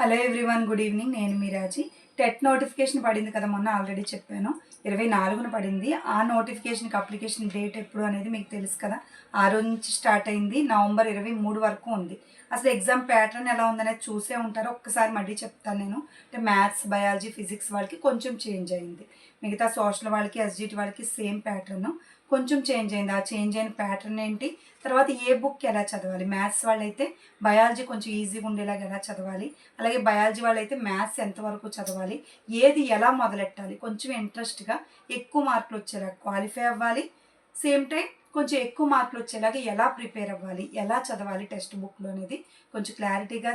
Hello everyone good evening. నేను మీరాజీ TET notification పడింది కదా మొన్న ఆల్రెడీ చెప్పాను. ఇరవై నాలుగున పడింది. ఆ నోటిఫికేషన్కి అప్లికేషన్ డేట్ ఎప్పుడు అనేది మీకు తెలుసు కదా. ఆ రోజు నుంచి స్టార్ట్ అయింది. నవంబర్ ఇరవై మూడు వరకు ఉంది. అసలు ఎగ్జామ్ ప్యాటర్న్ ఎలా ఉందనేది చూసే ఉంటారో. ఒక్కసారి మళ్ళీ చెప్తాను నేను. అంటే మ్యాథ్స్ బయాలజీ ఫిజిక్స్ వాళ్ళకి కొంచెం చేంజ్ అయింది. మిగతా సోషల్ వాళ్ళకి ఎస్జిటి వాళ్ళకి సేమ్ ప్యాటర్న్. కొంచెం చేంజ్ అయింది. ఆ చేంజ్ అయిన ప్యాటర్న్ ఏంటి? తర్వాత ఏ బుక్ ఎలా చదవాలి? మ్యాథ్స్ వాళ్ళైతే బయాలజీ కొంచెం ఈజీగా ఉండేలాగా ఎలా చదవాలి? అలాగే బయాలజీ వాళ్ళైతే మ్యాథ్స్ ఎంతవరకు చదవాలి? ఏది ఎలా మొదలెట్టాలి? కొంచెం ఇంట్రెస్ట్గా ఎక్కువ మార్కులు వచ్చేలాగా క్వాలిఫై అవ్వాలి. సేమ్ టైం కొంచెం ఎక్కువ మార్కులు వచ్చేలాగా ఎలా ప్రిపేర్ అవ్వాలి? ఎలా చదవాలి టెక్స్ట్ బుక్లో అనేది కొంచెం క్లారిటీగా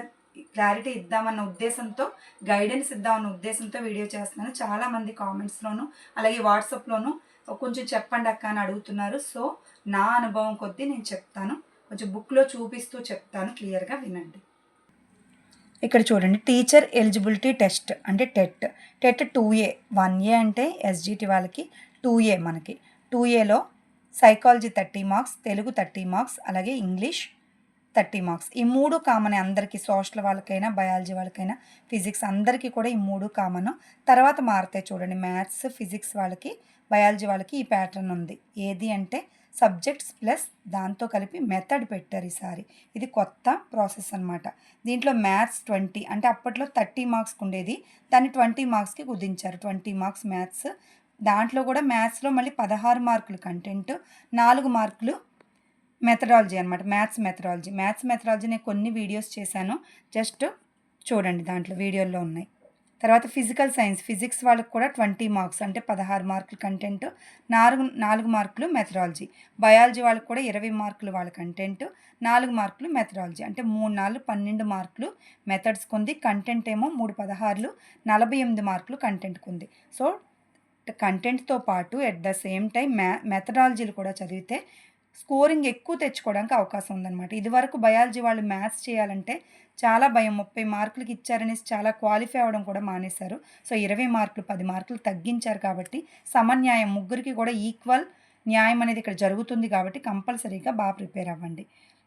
క్లారిటీ ఇద్దామన్న ఉద్దేశంతో గైడెన్స్ ఇద్దామన్న ఉద్దేశంతో వీడియో చేస్తున్నాను. చాలామంది కామెంట్స్లోను అలాగే వాట్సాప్లోను కొంచెం చెప్పండి అక్క అని అడుగుతున్నారు. సో నా అనుభవం కొద్దీ నేను చెప్తాను. కొంచెం బుక్లో చూపిస్తూ చెప్తాను. క్లియర్గా వినండి. ఇక్కడ చూడండి. టీచర్ ఎలిజిబిలిటీ టెస్ట్ అంటే TET TET two A one A అంటే ఎస్జిటి వాళ్ళకి టూ ఏ మనకి. టూ ఏలో psychology thirty marks Telugu thirty marks అలాగే ఇంగ్లీష్ థర్టీ మార్క్స్ ఈ మూడు కామన్ అందరికీ సోషల్ వాళ్ళకైనా బయాలజీ వాళ్ళకైనా ఫిజిక్స్ అందరికీ కూడా ఈ మూడు కామన్ తర్వాత మారుతాయి చూడండి. మ్యాథ్స్ ఫిజిక్స్ వాళ్ళకి బయాలజీ వాళ్ళకి ఈ ప్యాటర్న్ ఉంది. ఏది అంటే సబ్జెక్ట్స్ ప్లస్ దాంతో కలిపి మెథడ్ పెట్టారు ఈసారి. ఇది కొత్త ప్రాసెస్ అనమాట దీంట్లో మ్యాథ్స్ ట్వంటీ అంటే అప్పట్లో థర్టీ మార్క్స్కి ఉండేది. దాన్ని ట్వంటీ మార్క్స్కి కుదించారు. Twenty marks maths. దాంట్లో కూడా మ్యాథ్స్లో మళ్ళీ పదహారు మార్కులు కంటెంట్ నాలుగు మార్కులు మెథడాలజీ అనమాట మ్యాథ్స్ మెథడాలజీ. మ్యాథ్స్ మెథడాలజీ నేను కొన్ని వీడియోస్ చేశాను. జస్ట్ చూడండి దాంట్లో వీడియోల్లో ఉన్నాయి. తర్వాత ఫిజికల్ సైన్స్ ఫిజిక్స్ వాళ్ళకి కూడా ట్వంటీ మార్క్స్ అంటే పదహారు మార్కులు కంటెంట్ నాలుగు నాలుగు మార్కులు మెథడాలజీ బయాలజీ వాళ్ళకి కూడా ఇరవై మార్కులు వాళ్ళ కంటెంట్ నాలుగు మార్కులు మెథడాలజీ అంటే మూడు నాలుగు పన్నెండు మార్కులు మెథడ్స్ ఉంది కంటెంట్ ఏమో మూడు పదహారులు నలభై ఎనిమిది మార్కులు కంటెంట్ ఉంది సో కంటెంట్తో పాటు ఎట్ ద సేమ్ టైం మ్యా మెథడాలజీలు కూడా చదివితే స్కోరింగ్ ఎక్కువ తెచ్చుకోవడానికి అవకాశం ఉందన్నమాట. ఇదివరకు బయాలజీ వాళ్ళు మ్యాథ్స్ చేయాలంటే చాలా భయం. ముప్పై మార్కులకి ఇచ్చారనేసి చాలా క్వాలిఫై అవ్వడం కూడా మానేశారు. సో ఇరవై మార్కులు పది మార్కులు తగ్గించారు కాబట్టి సమన్యాయం. ముగ్గురికి కూడా ఈక్వల్ న్యాయం అనేది ఇక్కడ జరుగుతుంది కాబట్టి కంపల్సరీగా బాగా ప్రిపేర్ అవ్వండి.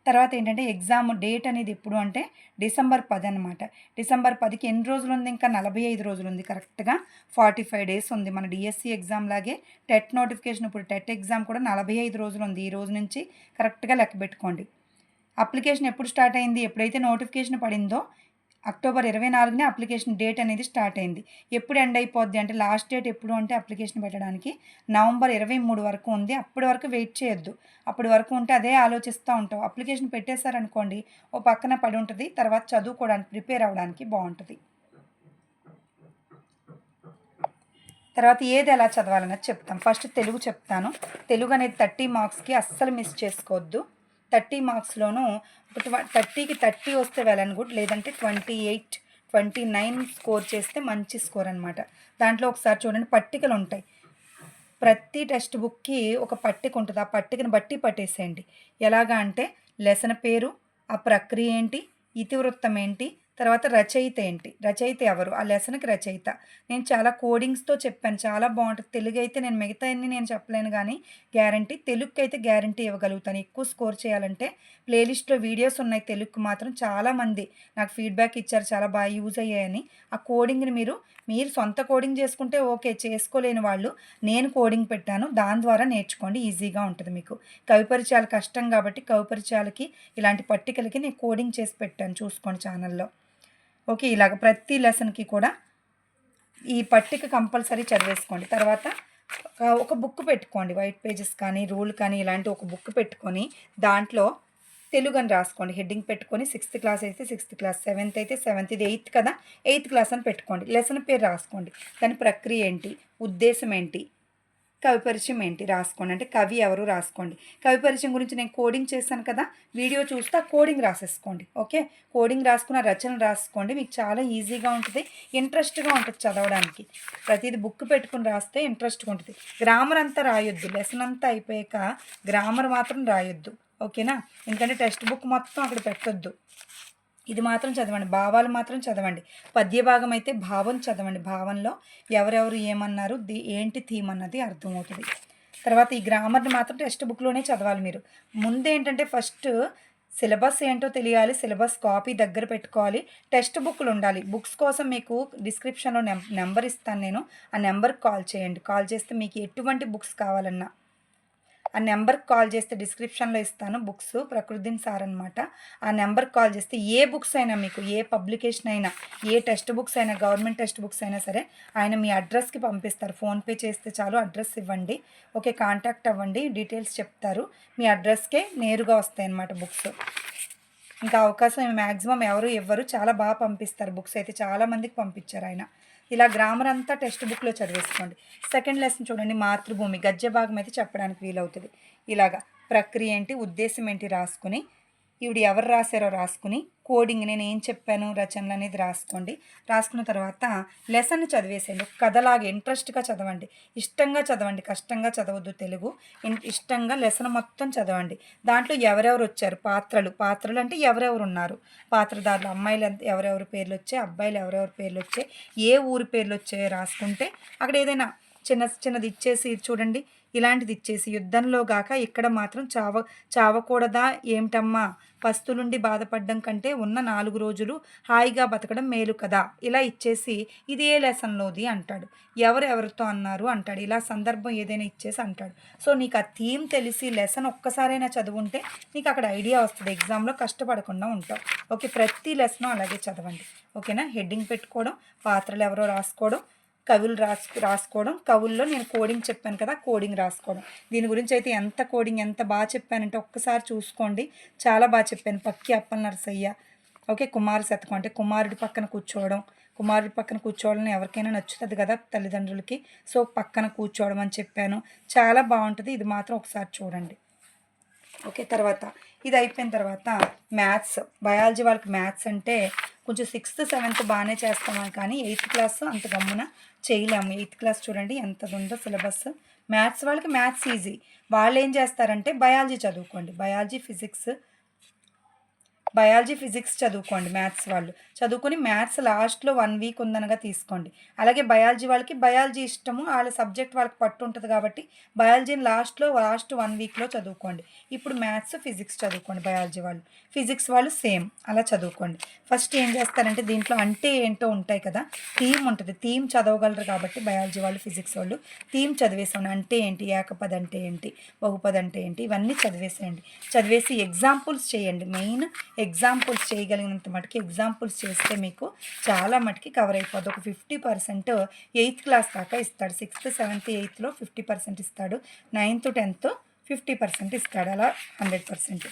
తర్వాత ఏంటంటే ఎగ్జామ్ డేట్ అనేది ఎప్పుడు అంటే డిసెంబర్ పది అనమాట డిసెంబర్ పదికి ఎన్ని రోజులు ఉంది? ఇంకా నలభై ఐదు రోజులు ఉంది. కరెక్ట్గా ఫార్టీ ఫైవ్ డేస్ ఉంది. మన డిఎస్సి ఎగ్జామ్ లాగే టెట్ నోటిఫికేషన్. ఇప్పుడు టెట్ ఎగ్జామ్ కూడా నలభై ఐదు రోజులు ఉంది. ఈ రోజు నుంచి కరెక్ట్గా లెక్క పెట్టుకోండి. అప్లికేషన్ ఎప్పుడు స్టార్ట్ అయింది? ఎప్పుడైతే నోటిఫికేషన్ పడిందో అక్టోబర్ ఇరవై నాలుగునే అప్లికేషన్ డేట్ అనేది స్టార్ట్ అయింది. ఎప్పుడు ఎండ్ అయిపోద్ది? అంటే లాస్ట్ డేట్ ఎప్పుడు అంటే అప్లికేషన్ పెట్టడానికి నవంబర్ ఇరవై మూడు వరకు ఉంది. అప్పటి వరకు వెయిట్ చేయొద్దు. అప్పటి వరకు ఉంటే అదే ఆలోచిస్తూ ఉంటాం అప్లికేషన్ పెట్టేశారనుకోండి ఓ పక్కన పడి ఉంటుంది. తర్వాత చదువుకోవడానికి ప్రిపేర్ అవ్వడానికి బాగుంటుంది. తర్వాత ఏది ఎలా చదవాలన్నది చెప్తాం. ఫస్ట్ తెలుగు చెప్తాను. తెలుగు అనేది థర్టీ మార్క్స్కి అస్సలు మిస్ చేసుకోవద్దు. థర్టీ మార్క్స్లోనూ ఒక థర్టీకి థర్టీ వస్తే వెల్ అండ్ గుడ్ లేదంటే twenty eight twenty nine score చేస్తే మంచి స్కోర్ అనమాట దాంట్లో ఒకసారి చూడండి పట్టికలు ఉంటాయి. ప్రతి టెక్స్ట్ బుక్కి ఒక పట్టిక ఉంటుంది. ఆ పట్టికను బట్టి పట్టేసేయండి. ఎలాగా అంటే లెసన్ పేరు ఆ ప్రక్రియ ఏంటి ఇతివృత్తం ఏంటి తర్వాత రచయిత ఏంటి? రచయిత ఎవరు? ఆ లెసన్కి రచయిత. నేను చాలా కోడింగ్స్తో చెప్పాను. చాలా బాగుంటుంది. తెలుగు అయితే నేను మిగతా అన్ని నేను చెప్పలేను కానీ గ్యారంటీ తెలుగుకి అయితే గ్యారంటీ ఇవ్వగలుగుతాను. ఎక్కువ స్కోర్ చేయాలంటే ప్లేలిస్ట్లో వీడియోస్ ఉన్నాయి తెలుగుకి మాత్రం చాలామంది నాకు ఫీడ్బ్యాక్ ఇచ్చారు. చాలా బాగా యూజ్ అయ్యాయని. ఆ కోడింగ్ని మీరు మీరు సొంత కోడింగ్ చేసుకుంటే ఓకే చేసుకోలేని వాళ్ళు నేను కోడింగ్ పెట్టాను. దాని ద్వారా నేర్చుకోండి. ఈజీగా ఉంటుంది మీకు. కవిపరిచయాలు కష్టం కాబట్టి కవిపరిచయాలకి ఇలాంటి పట్టికలకి నేను కోడింగ్ చేసి పెట్టాను. చూసుకోండి ఛానల్లో. ఓకే ఇలాగ ప్రతి లెసన్కి కూడా ఈ పట్టిక కంపల్సరీ చదివేసుకోండి. తర్వాత ఒక బుక్ పెట్టుకోండి. వైట్ పేజెస్ కానీ రూల్ కానీ ఇలాంటి ఒక బుక్ పెట్టుకొని దాంట్లో తెలుగు అని రాసుకోండి. హెడ్డింగ్ పెట్టుకొని సిక్స్త్ క్లాస్ అయితే సిక్స్త్ క్లాస్ సెవెంత్ అయితే సెవెంత్ ఇది ఎయిత్ కదా ఎయిత్ క్లాస్ అని పెట్టుకోండి. లెసన్ పేరు రాసుకోండి. దాని ప్రక్రియ ఏంటి? ఉద్దేశం ఏంటి? కవి పరిచయం ఏంటి? రాసుకోండి. అంటే కవి ఎవరు రాసుకోండి. కవి పరిచయం గురించి నేను కోడింగ్ చేశాను కదా వీడియో చూస్తే కోడింగ్ రాసేసుకోండి. ఓకే కోడింగ్ రాసుకున్న రచన రాసుకోండి. మీకు చాలా ఈజీగా ఉంటుంది. ఇంట్రెస్ట్గా ఉంటుంది చదవడానికి. ప్రతిదీ బుక్ పెట్టుకుని రాస్తే ఇంట్రెస్ట్గా ఉంటుంది. గ్రామర్ అంతా రాయొద్దు. లెసన్ అంతా అయిపోయాక గ్రామర్ మాత్రం రాయొద్దు. ఓకేనా ఎందుకంటే టెక్స్ట్ బుక్ మొత్తం అక్కడ పెట్టొద్దు. ఇది మాత్రం చదవండి. భావాలు మాత్రం చదవండి. పద్య భాగం అయితే భావం చదవండి. భావంలో ఎవరెవరు ఏమన్నారు? ది ఏంటి థీమ్ అన్నది అర్థమవుతుంది. తర్వాత ఈ గ్రామర్ని మాత్రం టెక్స్ట్ బుక్లోనే చదవాలి మీరు. ముందేంటంటే ఫస్ట్ సిలబస్ ఏంటో తెలియాలి. సిలబస్ కాపీ దగ్గర పెట్టుకోవాలి. టెక్స్ట్ బుక్లు ఉండాలి. బుక్స్ కోసం మీకు డిస్క్రిప్షన్లో నెం నెంబర్ ఇస్తాను నేను. ఆ నెంబర్కి కాల్ చేయండి. కాల్ చేస్తే మీకు ఎటువంటి బుక్స్ కావాలన్నా ఆ నెంబర్కి కాల్ చేస్తే డిస్క్రిప్షన్లో ఇస్తాను బుక్స్ ప్రకృతిన్ సార్ అనమాట ఆ నెంబర్కి కాల్ చేస్తే ఏ బుక్స్ అయినా మీకు ఏ పబ్లికేషన్ అయినా ఏ టెక్స్ట్ బుక్స్ అయినా గవర్నమెంట్ టెక్స్ట్ బుక్స్ అయినా సరే ఆయన మీ అడ్రస్కి పంపిస్తారు. ఫోన్పే చేస్తే చాలు అడ్రస్ ఇవ్వండి. ఓకే కాంటాక్ట్ అవ్వండి. డీటెయిల్స్ చెప్తారు. మీ అడ్రస్కే నేరుగా వస్తాయి అన్నమాట బుక్స్. ఇంకా అవకాశం మ్యాక్సిమం ఎవరు ఇవ్వరు. చాలా బాగా పంపిస్తారు బుక్స్. అయితే చాలామందికి పంపించారు ఆయన. ఇలా గ్రామర్ అంతా టెక్స్ట్ బుక్లో చదివేసుకోండి. సెకండ్ లెసన్ చూడండి మాతృభూమి గద్య భాగం అయితే చెప్పడానికి వీలవుతుంది. ఇలాగా ప్రక్రియ ఏంటి ఉద్దేశం ఏంటి రాసుకుని ఈవిడ ఎవరు రాశారో రాసుకుని కోడింగ్ నేను ఏం చెప్పాను రచనలు అనేది రాసుకోండి. రాసుకున్న తర్వాత లెసన్ చదివేసేయండి. కథలాగా ఇంట్రెస్ట్గా చదవండి. ఇష్టంగా చదవండి. కష్టంగా చదవద్దు తెలుగు. ఇష్టంగా లెసన్ మొత్తం చదవండి. దాంట్లో ఎవరెవరు వచ్చారు? పాత్రలు. పాత్రలు అంటే ఎవరెవరు ఉన్నారు? పాత్రదారులు అమ్మాయిలు ఎంత ఎవరెవరి పేర్లు వచ్చాయి? అబ్బాయిలు ఎవరెవరి పేర్లు వచ్చాయి? ఏ ఊరి పేర్లు వచ్చాయో రాసుకుంటే అక్కడ ఏదైనా చిన్న చిన్నది ఇచ్చేసి చూడండి. ఇలాంటిది ఇచ్చేసి యుద్ధంలో గాక ఇక్కడ మాత్రం చావ చావకూడదా ఏమిటమ్మా? పస్తులుండి బాధపడడం కంటే ఉన్న నాలుగు రోజులు హాయిగా బతకడం మేలు కదా. ఇలా ఇచ్చేసి ఇది ఏ లెసన్లోది అంటాడు. ఎవరు ఎవరితో అన్నారు అంటాడు. ఇలా సందర్భం ఏదైనా ఇచ్చేసి అంటాడు. సో నీకు ఆ థీమ్ తెలిసి లెసన్ ఒక్కసారైనా చదువుంటే నీకు అక్కడ ఐడియా వస్తుంది. ఎగ్జామ్లో కష్టపడకుండా ఉంటావు. ఓకే ప్రతి లెసన్ అలాగే చదవండి. ఓకేనా? హెడ్డింగ్ పెట్టుకోవడం పాత్రలు ఎవరో రాసుకోవడం కవులు రాసు రాసుకోవడం. కవుల్లో నేను కోడింగ్ చెప్పాను కదా కోడింగ్ రాసుకోవడం. దీని గురించి అయితే ఎంత కోడింగ్ ఎంత బాగా చెప్పానంటే ఒక్కసారి చూసుకోండి. చాలా బాగా చెప్పాను. పక్కి అప్పల నరసయ్య. ఓకే కుమార శతకం. అంటే కుమారుడి పక్కన కూర్చోవడం. కుమారుడి పక్కన కూర్చోవడం ఎవరికైనా నచ్చుతుంది కదా తల్లిదండ్రులకి. సో పక్కన కూర్చోవడం అని చెప్పాను. చాలా బాగుంటుంది. ఇది మాత్రం ఒకసారి చూడండి. ఓకే తర్వాత. ఇది అయిపోయిన తర్వాత మ్యాథ్స్. బయాలజీ వాళ్ళకి మ్యాథ్స్ అంటే కొంచెం సిక్స్త్ సెవెంత్ బాగానే చేస్తామని కానీ ఎయిత్ క్లాస్ అంత గమ్మున చేయలేము. ఎయిత్ క్లాస్ చూడండి ఎంత ఉందో సిలబస్. మ్యాథ్స్ వాళ్ళకి మ్యాథ్స్ ఈజీ. వాళ్ళు ఏం చేస్తారంటే బయాలజీ చదువుకోండి. బయాలజీ ఫిజిక్స్ బయాలజీ ఫిజిక్స్ చదువుకోండి మ్యాథ్స్ వాళ్ళు. చదువుకొని మ్యాథ్స్ లాస్ట్లో వన్ వీక్ ఉందనగా తీసుకోండి. అలాగే బయాలజీ వాళ్ళకి బయాలజీ ఇష్టము వాళ్ళ సబ్జెక్ట్ వాళ్ళకి పట్టు ఉంటుంది కాబట్టి బయాలజీని లాస్ట్లో లాస్ట్ వన్ వీక్లో చదువుకోండి. ఇప్పుడు మ్యాథ్స్ ఫిజిక్స్ చదువుకోండి బయాలజీ వాళ్ళు. ఫిజిక్స్ వాళ్ళు సేమ్ అలా చదువుకోండి. ఫస్ట్ ఏం చేస్తారంటే దీంట్లో అంటే ఏంటో ఉంటాయి కదా థీమ్ ఉంటుంది. థీమ్ చదవగలరు కాబట్టి బయాలజీ వాళ్ళు ఫిజిక్స్ వాళ్ళు థీమ్ చదివేసాను అంటే ఏంటి? ఏకపద అంటే ఏంటి? బహుపద అంటే ఏంటి? ఇవన్నీ చదివేసేయండి. చదివేసి ఎగ్జాంపుల్స్ చేయండి. మెయిన్ ఎగ్జాంపుల్స్ చేయగలిగినంత మటుకి ఎగ్జాంపుల్స్ చేస్తే మీకు చాలా మటుకి కవర్ అయిపోద్ది. ఒక ఫిఫ్టీ పర్సెంట్ ఎయిత్ క్లాస్ దాకా ఇస్తాడు. సిక్స్త్ సెవెంత్ ఎయిత్లో ఫిఫ్టీ పర్సెంట్ ఇస్తాడు. నైన్త్ టెన్త్ ఫిఫ్టీ పర్సెంట్ ఇస్తాడు. అలా హండ్రెడ్ పర్సెంట్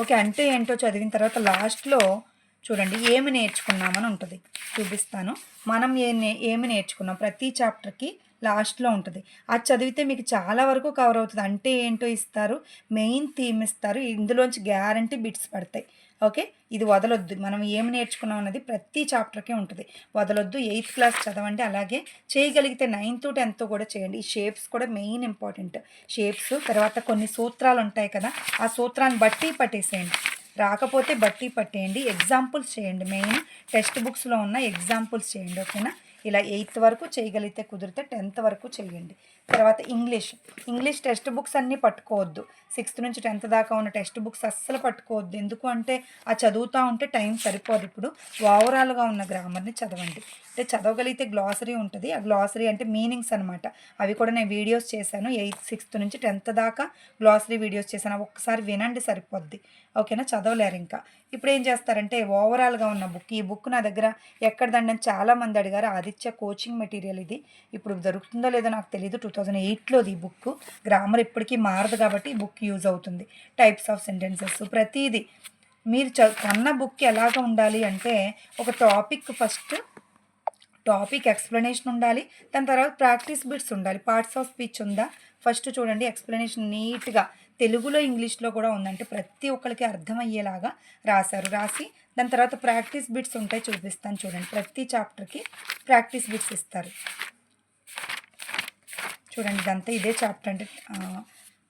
ఓకే అంటే ఏంటో చదివిన తర్వాత లాస్ట్లో చూడండి ఏమి నేర్చుకున్నామని ఉంటుంది. చూపిస్తాను. మనం ఏ నే- ఏమి నేర్చుకున్నాం? ప్రతి చాప్టర్కి లాస్ట్లో ఉంటుంది. అది చదివితే మీకు చాలా వరకు కవర్ అవుతుంది. అంటే ఏంటో ఇస్తారు. మెయిన్ థీమ్ ఇస్తారు. ఇందులోంచి గ్యారంటీ బిట్స్ పడతాయి. ఓకే? ఇది వదలొద్దు. మనం ఏమి నేర్చుకున్నాం అన్నది ప్రతి చాప్టర్కే ఉంటుంది. వదలొద్దు. ఎయిత్ క్లాస్ చదవండి. అలాగే చేయగలిగితే నైన్త్ టెన్త్ కూడా చేయండి. ఈ షేప్స్ కూడా మెయిన్ ఇంపార్టెంట్. షేప్స్ తర్వాత కొన్ని సూత్రాలు ఉంటాయి కదా. ఆ సూత్రాన్ని బట్టి పట్టేసేయండి. రాకపోతే బట్టి పట్టేయండి. ఎగ్జాంపుల్స్ చేయండి. మెయిన్ టెక్స్ట్ బుక్స్లో ఉన్న ఎగ్జాంపుల్స్ చేయండి. ఓకేనా? ఇలా ఎయిత్ వరకు చేయగలిగితే కుదిరితే టెన్త్ వరకు చేయండి తర్వాత ఇంగ్లీష్. ఇంగ్లీష్ టెక్స్ట్ బుక్స్ అన్నీ పట్టుకోవద్దు. సిక్స్త్ నుంచి టెన్త్ దాకా ఉన్న టెక్స్ట్ బుక్స్ అస్సలు పట్టుకోవద్దు. ఎందుకు అంటే ఆ చదువుతూ ఉంటే టైం సరిపోదు. ఇప్పుడు ఓవరాల్గా ఉన్న గ్రామర్ని చదవండి. అంటే చదవగలిగితే గ్లాసరీ ఉంటుంది. ఆ గ్లాసరీ అంటే మీనింగ్స్ అనమాట అవి కూడా నేను వీడియోస్ చేశాను. ఎయిత్ సిక్స్త్ నుంచి టెన్త్ దాకా గ్లాసరీ వీడియోస్ చేశాను. ఒక్కసారి వినండి సరిపోద్ది. ఓకేనా? చదవలేరు ఇంకా. ఇప్పుడు ఏం చేస్తారంటే ఓవరాల్గా ఉన్న బుక్ ఈ బుక్ నా దగ్గర ఎక్కడ దండని చాలామంది అడిగారు. ఆదిత్య కోచింగ్ మెటీరియల్ ఇది. ఇప్పుడు దొరుకుతుందో లేదో నాకు తెలియదు టూ థౌజండ్ ఎయిట్లోది ఈ బుక్. గ్రామర్ ఇప్పటికీ మారదు కాబట్టి ఈ బుక్ యూజ్ అవుతుంది. Types of sentences. ప్రతిదీ. మీరు చ కన్న బుక్ ఎలాగ ఉండాలి అంటే ఒక టాపిక్ ఫస్ట్ టాపిక్ ఎక్స్ప్లెనేషన్ ఉండాలి దాని తర్వాత ప్రాక్టీస్ బిట్స్ ఉండాలి. పార్ట్స్ ఆఫ్ స్పీచ్ ఉందా? ఫస్ట్ చూడండి ఎక్స్ప్లెనేషన్ నీట్గా తెలుగులో ఇంగ్లీష్లో కూడా ఉందంటే ప్రతి ఒక్కరికి అర్థమయ్యేలాగా రాశారు. రాసి దాని తర్వాత ప్రాక్టీస్ బిట్స్ ఉంటాయి చూపిస్తాను చూడండి. ప్రతి చాప్టర్కి ప్రాక్టీస్ బిట్స్ ఇస్తారు. చూడండి ఇదంతా ఇదే చాప్టర్ అంటే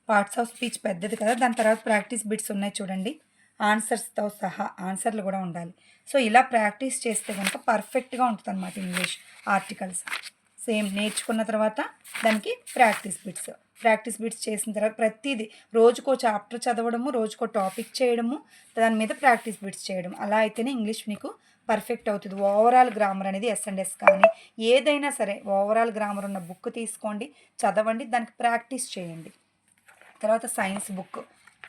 పార్ట్స్ ఆఫ్ స్పీచ్ పెద్దది కదా దాని తర్వాత ప్రాక్టీస్ బిట్స్ ఉన్నాయి చూడండి. ఆన్సర్స్తో సహా ఆన్సర్లు కూడా ఉండాలి. సో ఇలా ప్రాక్టీస్ చేస్తే కనుక పర్ఫెక్ట్గా ఉంటుంది అనమాట ఇంగ్లీష్ ఆర్టికల్స్. సేమ్ నేర్చుకున్న తర్వాత దానికి ప్రాక్టీస్ బిట్స్. ప్రాక్టీస్ బిట్స్ చేసిన తర్వాత ప్రతిదీ రోజుకో చాప్టర్ చదవడము రోజుకో టాపిక్ చేయడము దాని మీద ప్రాక్టీస్ బిట్స్ చేయడం. అలా అయితేనే ఇంగ్లీష్ మీకు పర్ఫెక్ట్ అవుతుంది. ఓవరాల్ గ్రామర్ అనేది ఎస్ అండ్ ఎస్ కానీ ఏదైనా సరే ఓవరాల్ గ్రామర్ ఉన్న బుక్ తీసుకోండి చదవండి దానికి ప్రాక్టీస్ చేయండి. తర్వాత సైన్స్ బుక్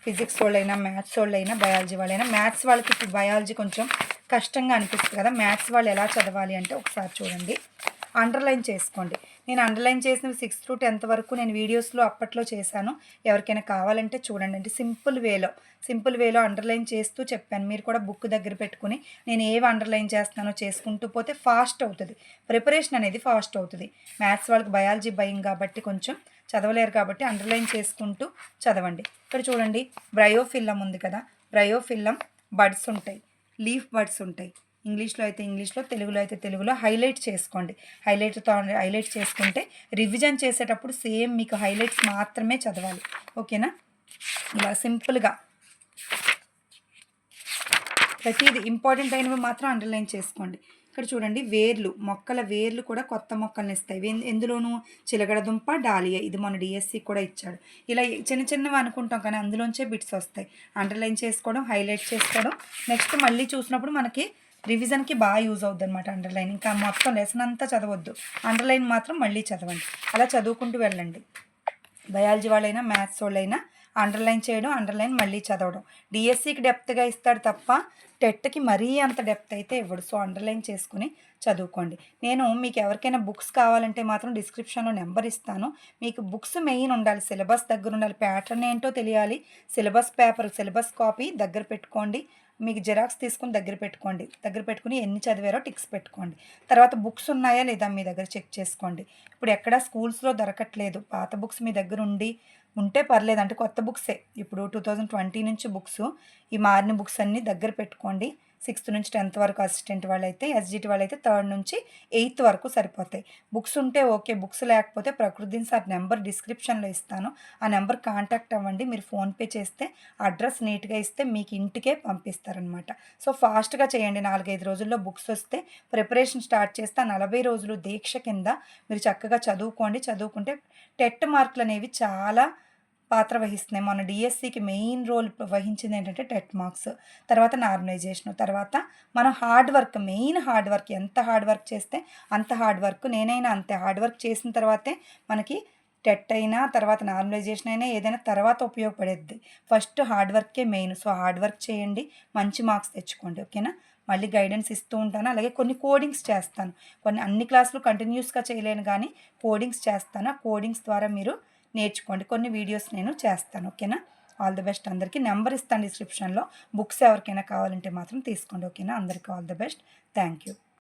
ఫిజిక్స్ వాళ్ళైనా మ్యాథ్స్ వాళ్ళైనా బయాలజీ వాళ్ళైనా మ్యాథ్స్ వాళ్ళకి బయాలజీ కొంచెం కష్టంగా అనిపిస్తుంది కదా. మ్యాథ్స్ వాళ్ళు ఎలా చదవాలి అంటే ఒకసారి చూడండి. అండర్లైన్ చేసుకోండి. నేను అండర్లైన్ చేసిన సిక్స్త్ టు టెన్త్ వరకు నేను వీడియోస్లో అప్పట్లో చేశాను. ఎవరికైనా కావాలంటే చూడండి. అంటే సింపుల్ వేలో సింపుల్ వేలో అండర్లైన్ చేస్తూ చెప్పాను. మీరు కూడా బుక్ దగ్గర పెట్టుకుని నేను ఏవి అండర్లైన్ చేస్తానో చేసుకుంటూ పోతే ఫాస్ట్ అవుతుంది. ప్రిపరేషన్ అనేది ఫాస్ట్ అవుతుంది. మ్యాథ్స్ వాళ్ళకి బయాలజీ భయం కాబట్టి కొంచెం చదవలేరు కాబట్టి అండర్లైన్ చేసుకుంటూ చదవండి. ఇక్కడ చూడండి. బ్రయోఫిల్లం ఉంది కదా. బ్రయోఫిల్లం బడ్స్ ఉంటాయి. లీఫ్ బర్డ్స్ ఉంటాయి. ఇంగ్లీష్లో అయితే ఇంగ్లీష్లో తెలుగులో అయితే తెలుగులో హైలైట్ చేసుకోండి. హైలైట్తో హైలైట్ చేసుకుంటే రివిజన్ చేసేటప్పుడు సేమ్ మీకు హైలైట్స్ మాత్రమే చదవాలి. ఓకేనా? ఇలా సింపుల్గా ప్రతిది ఇంపార్టెంట్ అయినవి మాత్రం అండర్లైన్ చేసుకోండి. ఇక్కడ చూడండి వేర్లు మొక్కల వేర్లు కూడా కొత్త మొక్కల్ని ఇస్తాయి. ఎందులోనూ చిలగడదుంప డాలియా ఇది మన డిఎస్సి కూడా ఇచ్చాడు. ఇలా చిన్న చిన్నవి అనుకుంటాం కానీ అందులోంచే బిట్స్ వస్తాయి. అండర్లైన్ చేసుకోవడం హైలైట్ చేసుకోవడం. నెక్స్ట్ మళ్ళీ చూసినప్పుడు మనకి రివిజన్కి బాగా యూజ్ అవుద్ది అనమాట అండర్లైన్ ఇంకా మొత్తం లెసన్ అంతా చదవద్దు. అండర్లైన్ మాత్రం మళ్ళీ చదవండి. అలా చదువుకుంటూ వెళ్ళండి. బయాలజీ వాళ్ళైనా మ్యాథ్స్ వాళ్ళైనా అండర్లైన్ చేయడం అండర్లైన్ మళ్ళీ చదవడం. డిఎస్సికి డెప్త్గా ఇస్తాడు తప్ప టెట్కి మరీ అంత డెప్త్ అయితే ఇవ్వడు. సో అండర్లైన్ చేసుకుని చదువుకోండి. నేను మీకు ఎవరికైనా బుక్స్ కావాలంటే మాత్రం డిస్క్రిప్షన్లో నెంబర్ ఇస్తాను. మీకు బుక్స్ మెయిన్ ఉండాలి. సిలబస్ దగ్గర ఉండాలి. ప్యాటర్న్ ఏంటో తెలియాలి. సిలబస్ పేపర్ సిలబస్ కాపీ దగ్గర పెట్టుకోండి. మీకు జిరాక్స్ తీసుకుని దగ్గర పెట్టుకోండి. దగ్గర పెట్టుకుని ఎన్ని చదివారో టిక్స్ పెట్టుకోండి. తర్వాత బుక్స్ ఉన్నాయా లేదా మీ దగ్గర చెక్ చేసుకోండి. ఇప్పుడు ఎక్కడ స్కూల్స్లో దొరకట్లేదు. పాత బుక్స్ మీ దగ్గర ఉండి ఉంటే పర్లేదు. అంటే కొత్త బుక్సే. ఇప్పుడు టూ థౌజండ్ ట్వంటీ నుంచి బుక్స్. ఈ మారిన బుక్స్ అన్నీ దగ్గర పెట్టుకోండి. సిక్స్త్ నుంచి టెన్త్ వరకు అసిస్టెంట్ వాళ్ళైతే ఎస్జిటి వాళ్ళైతే థర్డ్ నుంచి ఎయిత్ వరకు సరిపోతాయి. బుక్స్ ఉంటే ఓకే బుక్స్ లేకపోతే ప్రకృతిని సార్ నెంబర్ డిస్క్రిప్షన్లో ఇస్తాను. ఆ నెంబర్ కాంటాక్ట్ అవ్వండి మీరు ఫోన్పే చేస్తే అడ్రస్ నీట్గా ఇస్తే మీకు ఇంటికే పంపిస్తారనమాట సో ఫాస్ట్గా చేయండి నాలుగైదు రోజుల్లో బుక్స్ వస్తే ప్రిపరేషన్ స్టార్ట్ చేస్తే నలభై రోజులు దీక్ష కింద మీరు చక్కగా చదువుకోండి. చదువుకుంటే టెట్ మార్కులు అనేవి చాలా పాత్ర వహిస్తున్నాయి. మన డిఎస్సికి మెయిన్ రోల్ వహించింది ఏంటంటే టెట్ మార్క్స్ తర్వాత నార్మలైజేషన్ తర్వాత మనం hard work main hard work ఎంత హార్డ్ వర్క్ చేస్తే అంత హార్డ్ వర్క్ నేనైనా అంతే. హార్డ్ వర్క్ చేసిన తర్వాతే మనకి టెట్ అయినా తర్వాత నార్మలైజేషన్ అయినా ఏదైనా తర్వాత ఉపయోగపడేది. ఫస్ట్ హార్డ్ వర్కే మెయిన్. సో హార్డ్ వర్క్ చేయండి మంచి మార్క్స్ తెచ్చుకోండి ఓకేనా? మళ్ళీ గైడెన్స్ ఇస్తూ ఉంటాను. అలాగే కొన్ని కోడింగ్స్ చేస్తాను. కొన్ని అన్ని క్లాసులు కంటిన్యూస్గా చేయలేను కానీ కోడింగ్స్ చేస్తాను. ఆ కోడింగ్స్ ద్వారా మీరు నేర్చుకోండి. కొన్ని వీడియోస్ నేను చేస్తాను. ఓకేనా? ఆల్ ది బెస్ట్ అందరికీ. నెంబర్ ఇస్తాను డిస్క్రిప్షన్లో. బుక్స్ ఎవరికైనా కావాలంటే మాత్రం తీసుకోండి. ఓకేనా? అందరికీ all the best. Thank you.